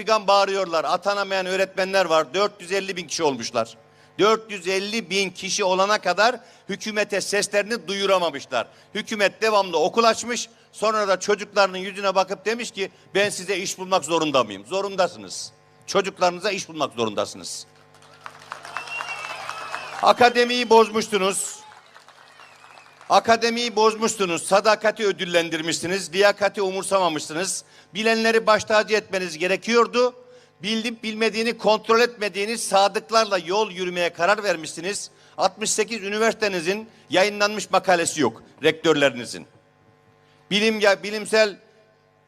Figan bağırıyorlar. Atanamayan öğretmenler var. 450 bin kişi olmuşlar. 450 bin kişi olana kadar hükümete seslerini duyuramamışlar. Hükümet devamlı okul açmış. Sonra da çocuklarının yüzüne bakıp demiş ki ben size iş bulmak zorunda mıyım? Zorundasınız. Çocuklarınıza iş bulmak zorundasınız. Akademiyi bozmuştunuz. Akademiyi bozmuşsunuz, sadakati ödüllendirmişsiniz, liyakati umursamamışsınız. Bilenleri baş tacı etmeniz gerekiyordu. Bildim bilmediğini kontrol etmediğiniz sadıklarla yol yürümeye karar vermişsiniz. 68 üniversitenizin yayınlanmış makalesi yok, rektörlerinizin. Bilim ya bilimsel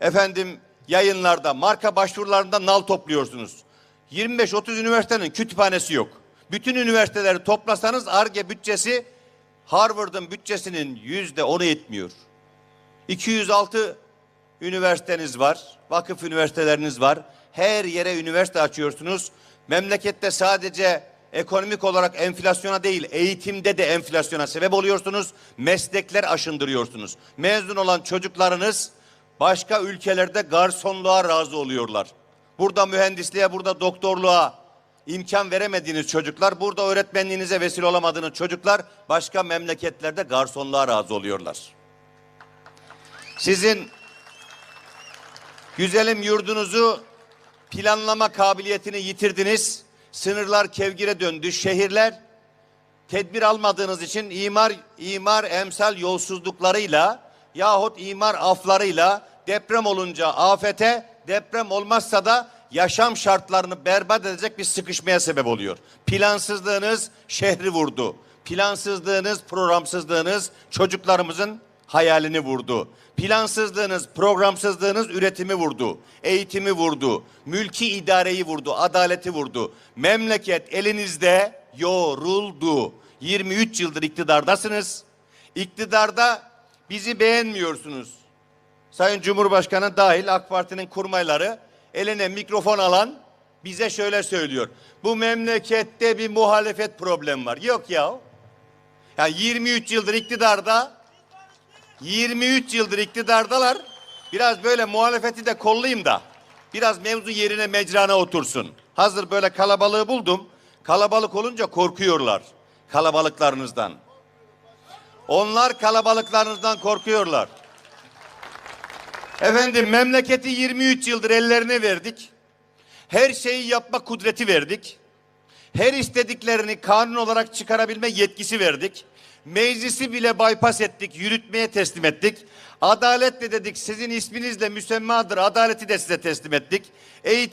efendim yayınlarda, marka başvurularında nal topluyorsunuz. 25-30 üniversitenin kütüphanesi yok. Bütün üniversiteleri toplasanız ARGE bütçesi Harvard'ın bütçesinin yüzde onu etmiyor. 206 üniversiteniz var, vakıf üniversiteleriniz var. Her yere üniversite açıyorsunuz. Memlekette sadece ekonomik olarak enflasyona değil, eğitimde de enflasyona sebep oluyorsunuz. Meslekler aşındırıyorsunuz. Mezun olan çocuklarınız başka ülkelerde garsonluğa razı oluyorlar. Burada mühendisliğe, burada doktorluğa imkan veremediğiniz çocuklar, burada öğretmenliğinize vesile olamadığınız çocuklar başka memleketlerde garsonluğa razı oluyorlar. Sizin güzelim yurdunuzu planlama kabiliyetini yitirdiniz. Sınırlar kevgire döndü. Şehirler tedbir almadığınız için imar imar emsal yolsuzluklarıyla yahut imar aflarıyla deprem olunca afete, deprem olmazsa da yaşam şartlarını berbat edecek bir sıkışmaya sebep oluyor. Plansızlığınız şehri vurdu. Plansızlığınız, programsızlığınız çocuklarımızın hayalini vurdu. Plansızlığınız, programsızlığınız üretimi vurdu. Eğitimi vurdu. Mülki idareyi vurdu. Adaleti vurdu. Memleket elinizde yoruldu. 23 yıldır iktidardasınız. İktidarda bizi beğenmiyorsunuz. Sayın Cumhurbaşkanı dahil AK Parti'nin kurmayları eline mikrofon alan bize şöyle söylüyor. Bu memlekette bir muhalefet problemi var. Yok ya. Yani 23 yıldır iktidarda 23 yıldır iktidardalar. Biraz böyle muhalefeti de kollayayım da biraz mevzu yerine mecrana otursun. Hazır böyle kalabalığı buldum. Kalabalık olunca korkuyorlar kalabalıklarınızdan. Onlar kalabalıklarınızdan korkuyorlar. Efendim memleketi 23 yıldır ellerine verdik. Her şeyi yapma kudreti verdik. Her istediklerini kanun olarak çıkarabilme yetkisi verdik. Meclisi bile bypass ettik, yürütmeye teslim ettik. Adalet de dedik sizin isminizle müsemmadır, adaleti de size teslim ettik. Eğitim